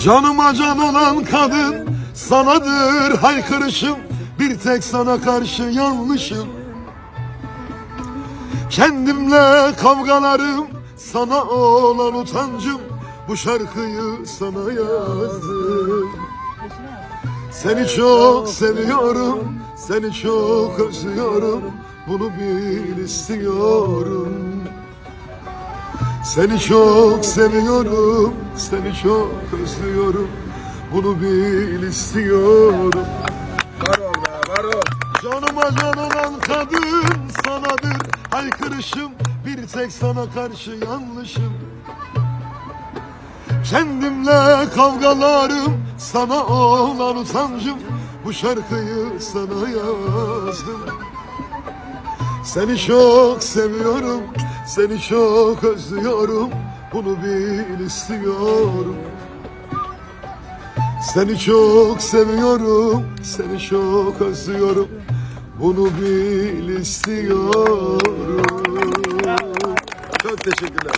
Canıma can olan kadın sanadır haykırışım. Bir tek sana karşı yanlışım. Kendimle kavgalarım sana olan utancım. Bu şarkıyı sana yazdım. Seni çok seviyorum Seni çok özlüyorum. Bunu bil istiyorum seni çok seviyorum, seni çok özlüyorum. Bunu bil istiyorum. Var ol var ol. Canıma can olan kadın sanadır haykırışım. Bir tek sana karşı yanlışım. Kendimle kavgalarım sana olan utancım. Bu şarkıyı sana yazdım. Seni çok seviyorum, seni çok özlüyorum. Bunu bil istiyorum. Seni çok seviyorum, seni çok özlüyorum. Bunu bil istiyorum. Çok teşekkürler.